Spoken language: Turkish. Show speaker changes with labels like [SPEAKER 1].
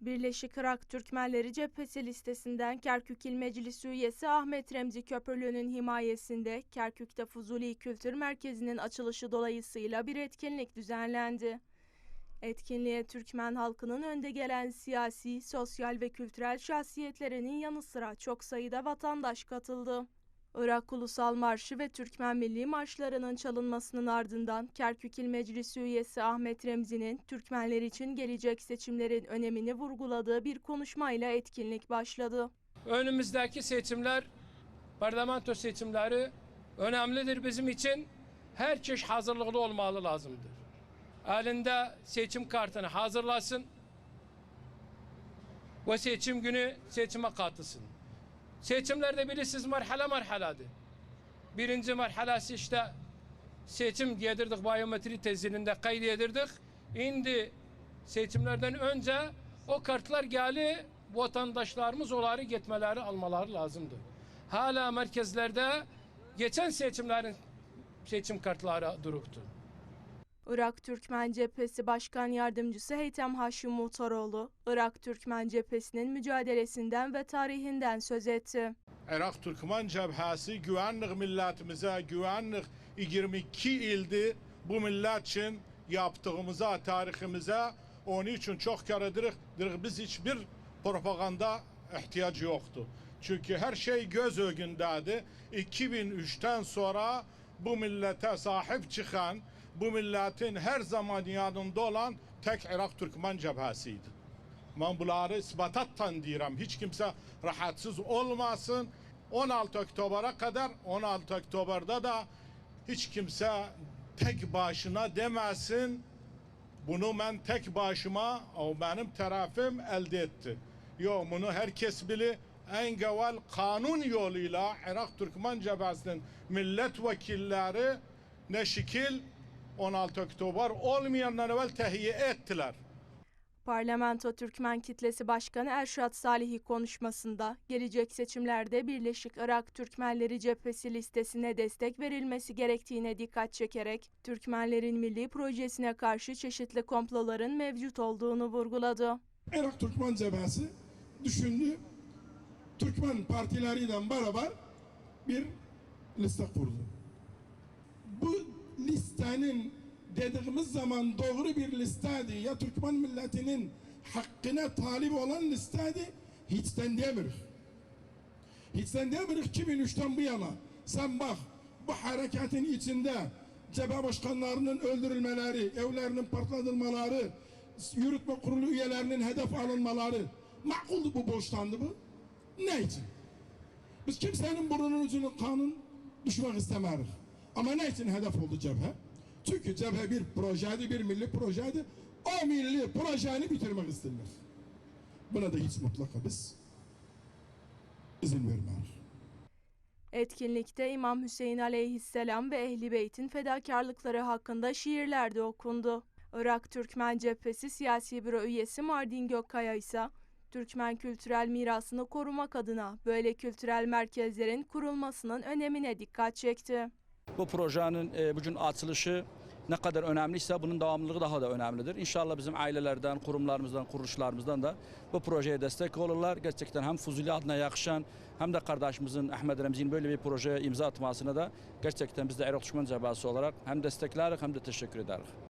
[SPEAKER 1] Birleşik Irak Türkmenleri Cephesi listesinden Kerkük İl Meclisi üyesi Ahmet Remzi Köprülü'nün himayesinde Kerkük'te Fuzuli Kültür Merkezi'nin açılışı dolayısıyla bir etkinlik düzenlendi. Etkinliğe Türkmen halkının önde gelen siyasi, sosyal ve kültürel şahsiyetlerinin yanı sıra çok sayıda vatandaş katıldı. Irak Ulusal Marşı ve Türkmen Milli Marşlarının çalınmasının ardından Kerkük İl Meclisi üyesi Ahmet Remzi'nin Türkmenler için gelecek seçimlerin önemini vurguladığı bir konuşmayla etkinlik başladı.
[SPEAKER 2] Önümüzdeki seçimler, parlamento seçimleri önemlidir bizim için. Herkes hazırlıklı olmalı lazımdır. Elinde seçim kartını hazırlasın ve seçim günü seçime katılsın. Seçimlerde bilirsiniz merhale merhaledir. Birinci merhalesi işte seçim yedirdik biyometri tezilinde kaydedirdik. Şimdi seçimlerden önce o kartlar geldi vatandaşlarımız onları gitmeleri almaları lazımdır. Hala merkezlerde geçen seçimlerin seçim kartları duruktu.
[SPEAKER 1] Irak Türkmen Cephesi Başkan Yardımcısı Heytem Haşim Muhtaroğlu, Irak Türkmen Cephesi'nin mücadelesinden ve tarihinden söz etti.
[SPEAKER 3] Irak Türkmen Cebhası güvenlik milletimize, güvenlik 22 ildi bu millet için yaptığımıza, tarihimize onun için çok dedik biz hiçbir propaganda ihtiyacı yoktu. Çünkü her şey göz önündedir. 2003'ten sonra bu millete sahip çıkan, bu milletin her zaman yanında olan tek Irak Türkmen Cebhasıydı. Ben bunları ispatattan diyorum. Hiç kimse rahatsız olmasın. 16 Oktober'a kadar 16 Oktober'da da hiç kimse tek başına demesin. Bunu ben tek başıma o benim tarafım elde etti. Yo bunu herkes bilir. En evvel kanun yoluyla Irak Türkmen Cebhası'nın milletvekilleri ne şekil 16 Oktober olmayandan evvel tehiyye ettiler.
[SPEAKER 1] Parlamento Türkmen Kitlesi Başkanı Erşat Salihi konuşmasında gelecek seçimlerde Birleşik Irak Türkmenleri Cephesi listesine destek verilmesi gerektiğine dikkat çekerek Türkmenlerin milli projesine karşı çeşitli komploların mevcut olduğunu vurguladı.
[SPEAKER 4] Irak Türkmen Cebhası düşündü. Türkmen partileriyle beraber bir liste kurdu. Bu listenin dediğimiz zaman doğru bir listeydi. Ya Türkmen milletinin hakkına talip olan listeydi. Hiçten demirik. Hiçten demirik 2003'ten bu yana. Sen bak bu hareketin içinde cephe başkanlarının öldürülmeleri, evlerinin patlatılmaları, yürütme kurulu üyelerinin hedef alınmaları makuldu bu boşlandı bu. Ne için? Biz kimsenin burnunun ucunu kanun düşmek istemeyiz. Ama ne için hedef oldu cephe? Çünkü cephe bir projeydi, bir milli projeydi. O milli projeni bitirmek istenir. Buna da hiç mutlaka biz izin vermeyiz.
[SPEAKER 1] Etkinlikte İmam Hüseyin aleyhisselam ve Ehli Beyt'in fedakarlıkları hakkında şiirler de okundu. Irak Türkmen Cephesi Siyasi Büro üyesi Mardin Gökkaya ise Türkmen kültürel mirasını korumak adına böyle kültürel merkezlerin kurulmasının önemine dikkat çekti.
[SPEAKER 5] Bu projenin e, bugün açılışı ne kadar önemliyse bunun devamlılığı daha da önemlidir. İnşallah bizim ailelerden, kurumlarımızdan, kuruluşlarımızdan da bu projeye destek olurlar. Gerçekten hem Fuzuli adına yakışan hem de kardeşimizin Ahmet Remzi'nin böyle bir projeye imza atmasına da gerçekten biz de Irak Düşman Cebhası olarak hem destekleriz hem de teşekkür ederiz.